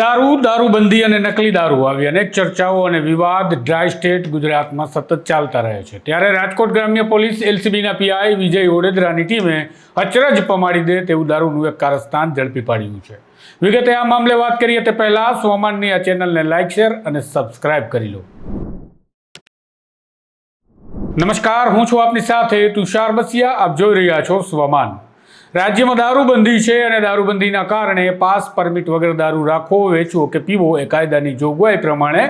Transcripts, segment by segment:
દારૂ, દારૂબંધી અને નકલી દારૂ આવી અનેક ચર્ચાઓ અને વિવાદ ડ્રાય સ્ટેટ ગુજરાતમાં સતત ચાલતા રહે છે. ત્યારે રાજકોટ ગ્રામ્ય પોલીસ એલસીબીના પીઆઈ વિજય ઓડેદરાની ટીમે અચરજ પમાડી દે તેવું દારૂનું એક કારસ્થાન ઝડપી પાડ્યું છે. વિગતે આ મામલે વાત કરીએ તે પહેલાં સોમાનની આ ચેનલને લાઇક શેર અને સબસ્ક્રાઇબ કરી લો. નમસ્કાર, હું છું આપની સાથે તુષાર બસિયા. આપ જોઈ રહ્યા છો સ્વમાન રાજ્યમાં દારૂબંધી છે અને દારૂબંધીના કારણે પાસ પરમિટ વગર દારૂ રાખવો વેચવો કે પીવો એ કાયદાની જોગવાઈ પ્રમાણે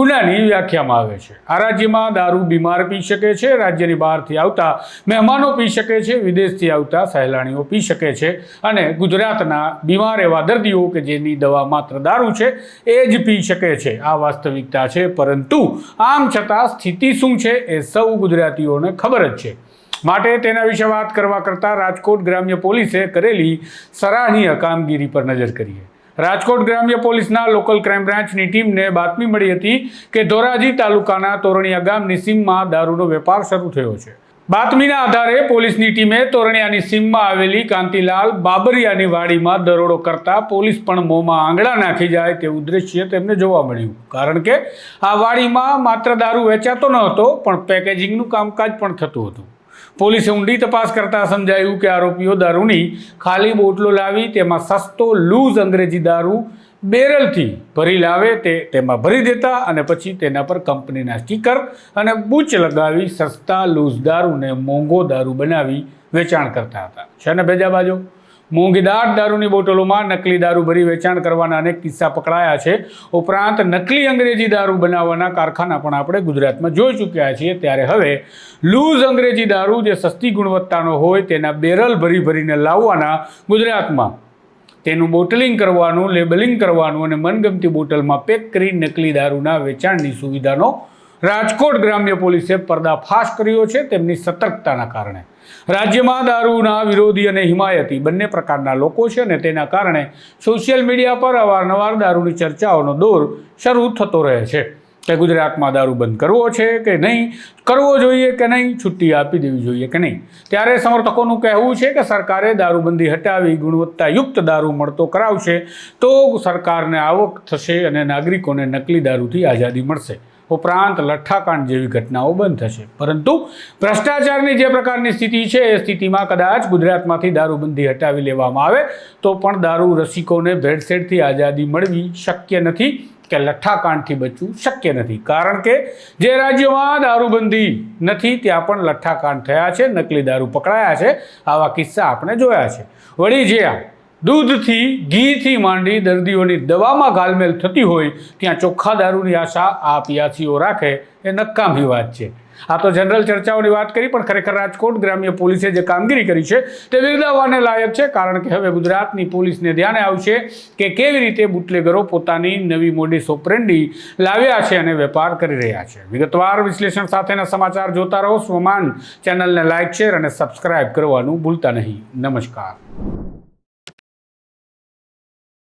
ગુનાની વ્યાખ્યામાં આવે છે. આ રાજ્યમાં દારૂ બીમાર પી શકે છે, રાજ્યની બહારથી આવતા મહેમાનો પી શકે છે, વિદેશથી આવતા સહેલાણીઓ પી શકે છે અને ગુજરાતના બીમાર એવા દર્દીઓ કે જેની દવા માત્ર દારૂ છે એ જ પી શકે છે. આ વાસ્તવિકતા છે, પરંતુ આમ છતાં સ્થિતિ શું છે એ સૌ ગુજરાતીઓને ખબર જ છે. માટે તેના વિશે વાત કરવા કરતાં રાજકોટ ગ્રામ્ય પોલીસે કરેલી સરાહનીય કામગીરી પર નજર કરીએ. રાજકોટ ગ્રામ્ય પોલીસના લોકલ ક્રાઇમ બ્રાન્ચની ટીમને બાતમી મળી હતી કે ધોરાજી તાલુકાના તોરણિયા ગામની સીમમાં દારૂનો વેપાર શરૂ થયો છે. બાતમીના આધારે પોલીસની ટીમે તોરણિયાની સીમમાં આવેલી કાંતિલાલ બાબરિયાની વાડીમાં દરોડો કરતા પોલીસ પણ મોંમાં આંગળા નાખી જાય તેવું દ્રશ્ય તેમને જોવા મળ્યું. કારણ કે આ વાડીમાં માત્ર દારૂ વેચાતો ન હતો, પણ પેકેજિંગનું કામકાજ પણ થતું હતું. પોલીસે ઊંડી તપાસ કરતા સમજાયું કે આરોપીઓ દારૂની ખાલી બોટલો લાવી, તેમાં સસ્તો લૂઝ અંગ્રેજી દારૂ બેરલથી ભરી લાવે, તે તેમાં ભરી દેતા અને પછી તેના પર કંપનીના સ્ટીકર અને બૂચ લગાવી સસ્તા લૂઝ દારૂને મોંઘો દારૂ બનાવી વેચાણ કરતા હતા. છે ને બેજા બાજુ? મોંઘીદાર દારૂની બોટલોમાં નકલી દારૂ ભરી વેચાણ કરવાના અનેક કિસ્સા પકડાયા છે. ઉપરાંત નકલી અંગ્રેજી દારૂ બનાવવાના કારખાના પણ આપણે ગુજરાતમાં જોઈ ચૂક્યા છીએ. ત્યારે હવે લૂઝ અંગ્રેજી દારૂ જે સસ્તી ગુણવત્તાનો હોય તેના બેરલ ભરી ભરીને લાવવાના ગુજરાતમાં. તેનું બોટલિંગ કરવાનું, લેબલિંગ કરવાનું અને મનગમતી બોટલમાં પેક કરી નકલી દારૂના વેચાણની સુવિધાનો રાજકોટ ગ્રામ્ય પોલીસે પર્દાફાશ કર્યો છે તેમની સતર્કતાના કારણે. રાજ્યમાં દારૂના વિરોધી અને હિમાયતી બંને પ્રકારના લોકો છે અને તેના કારણે સોશિયલ મીડિયા પર અવારનવાર દારૂની ચર્ચાઓનો દોર શરૂ થતો રહે છે. કે ગુજરાતમાં દારૂ બંધ કરવો છે કે નહીં, કરવો જોઈએ કે નહીં, છુટ્ટી આપી દેવી જોઈએ કે નહીં? ત્યારે સમર્થકોનું કહેવું છે કે સરકારે દારૂબંધી હટાવી, ગુણવત્તાયુક્ત દારૂ મળતો કરાવશે તો સરકારને આવક થશે અને નાગરિકોને નકલી દારૂથી આઝાદી મળશે. ઉપરાંત લઠ્ઠાકાંડ જેવી ઘટનાઓ બંધ થશે. પરંતુ ભ્રષ્ટાચારની જે પ્રકારની સ્થિતિ છે, એ સ્થિતિમાં કદાચ ગુજરાતમાંથી દારૂબંધી હટાવી લેવામાં આવે, તો પણ દારૂ રસિકોને ભેળસેળથી આઝાદી મળવી શક્ય નથી કે લઠ્ઠાકાંડથી બચવું શક્ય નથી. કારણ કે જે રાજ્યોમાં દારૂબંધી નથી, ત્યાં પણ લઠ્ઠાકાંડ થયા છે, નકલી દારૂ પકડાયા છે. આવા કિસ્સા આપણે જોયા છે. વળી જે દૂધથી, ઘીથી માંડી દર્દીઓની દવામાં ગાલમેલ થતી હોય, ત્યાં ચોખ્ખા દારૂની આશા આ પિયાસીઓ રાખે એ નકામી વાત છે. આ તો જનરલ ચર્ચાઓની વાત કરી, પણ ખરેખર રાજકોટ ગ્રામ્ય પોલીસે જે કામગીરી કરી છે, તે બિરદાવવાને લાયક છે, કારણ કે હવે ગુજરાતની પોલીસને ધ્યાને આવશે કે કેવી રીતે બુટલેગરો પોતાની નવી મોડી સોપરેન્ડી લાવ્યા છે અને વેપાર કરી રહ્યા છે. વિગતવાર વિશ્લેષણ સાથેના સમાચાર જોતા રહો. સ્વમાન ચેનલને લાઇક શેર અને સબસ્ક્રાઇબ કરવાનું ભૂલતા નહીં. નમસ્કાર.